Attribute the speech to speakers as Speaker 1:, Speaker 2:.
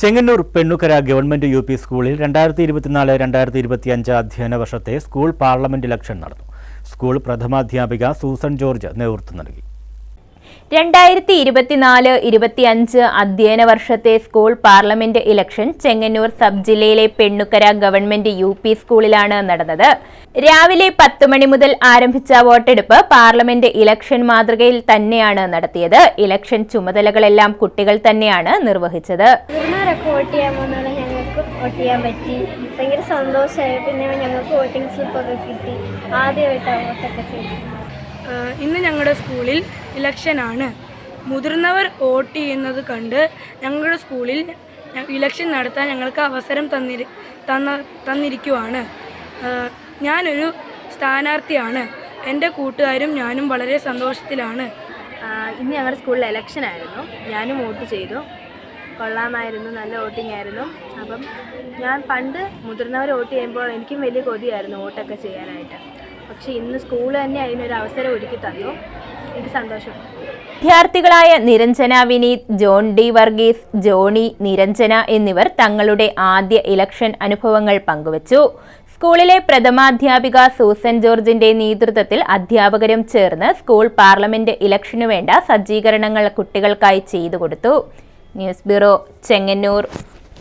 Speaker 1: Chengannur Pennukkara government U P സ്കൂളിൽ രണ്ടായിരത്തി ഇരുപത്തിനാല് രണ്ടായിരത്തി ഇരുപത്തി അഞ്ച് അധ്യയന വർഷത്തെ സ്കൂൾ പാർലമെന്റ് ഇലക്ഷൻ നടന്നു. സ്കൂൾ പ്രഥമാധ്യാപിക സൂസൻ ജോർജ് നേതൃത്വം നൽകി.
Speaker 2: രണ്ടായിരത്തി ഇരുപത്തിനാല് ഇരുപത്തിയഞ്ച് അധ്യയന വർഷത്തെ school parliament election Chengannur sub ജില്ലയിലെ പെണ്ണുക്കര ഗവൺമെന്റ് യു പി സ്കൂളിലാണ് നടന്നത്. രാവിലെ പത്ത് മണി മുതൽ ആരംഭിച്ച വോട്ടെടുപ്പ് പാർലമെന്റ് ഇലക്ഷൻ മാതൃകയിൽ തന്നെയാണ് നടത്തിയത്. ഇലക്ഷൻ ചുമതലകളെല്ലാം കുട്ടികൾ തന്നെയാണ് നിർവഹിച്ചത്.
Speaker 3: വോട്ട് ചെയ്യാൻ സന്തോഷമായി. പിന്നെ ഞങ്ങൾക്ക് വോട്ടിംഗ് സ്ലിപ്പൊക്കെ കിട്ടി. ആദ്യമായിട്ടാണ് വോട്ടൊക്കെ ചെയ്തത്.
Speaker 4: ആഹ് ഇന്ന് ഞങ്ങളുടെ സ്കൂളിൽ ഇലക്ഷനാണ്. മുതിർന്നവർ വോട്ട് ചെയ്യുന്നത് കണ്ട് ഞങ്ങളുടെ സ്കൂളിൽ ഇലക്ഷൻ നടത്താൻ ഞങ്ങൾക്ക് അവസരം തന്നിരി തന്ന തന്നിരിക്കുവാണ്. ഞാനൊരു സ്ഥാനാർത്ഥിയാണ്. എന്റെ കൂട്ടുകാരും ഞാനും വളരെ സന്തോഷത്തിലാണ്.
Speaker 5: ഇന്ന് ഞങ്ങളുടെ സ്കൂളിൽ ഇലക്ഷൻ ആയിരുന്നു ഞാനും വോട്ട് ചെയ്തു. കൊള്ളാമായിരുന്നു നല്ല വോട്ടിംഗ് ആയിരുന്നു. അപ്പം ഞാൻ പണ്ട് മുതിർന്നവർ വോട്ട് ചെയ്യുമ്പോൾ എനിക്കും വലിയ കൊതിയായിരുന്നു വോട്ടൊക്കെ ചെയ്യാനായിട്ട്. പക്ഷേ ഇന്ന് സ്കൂൾ തന്നെ അതിനൊരു അവസരം ഒരുക്കി തന്നു. എനിക്ക് സന്തോഷം.
Speaker 2: വിദ്യാർത്ഥികളായ Niranjana Vineeth John D Varghese Johnny Niranjana എന്നിവർ തങ്ങളുടെ ആദ്യ ഇലക്ഷൻ അനുഭവങ്ങൾ പങ്കുവച്ചു. സ്കൂളിലെ പ്രഥമാധ്യാപിക സൂസൻ ജോർജിന്റെ നേതൃത്വത്തിൽ അധ്യാപകരും ചേർന്ന് സ്കൂൾ പാർലമെന്റ് ഇലക്ഷനു വേണ്ട സജ്ജീകരണങ്ങൾ കുട്ടികൾക്കായി ചെയ്തു കൊടുത്തു. News bureau Chengannur.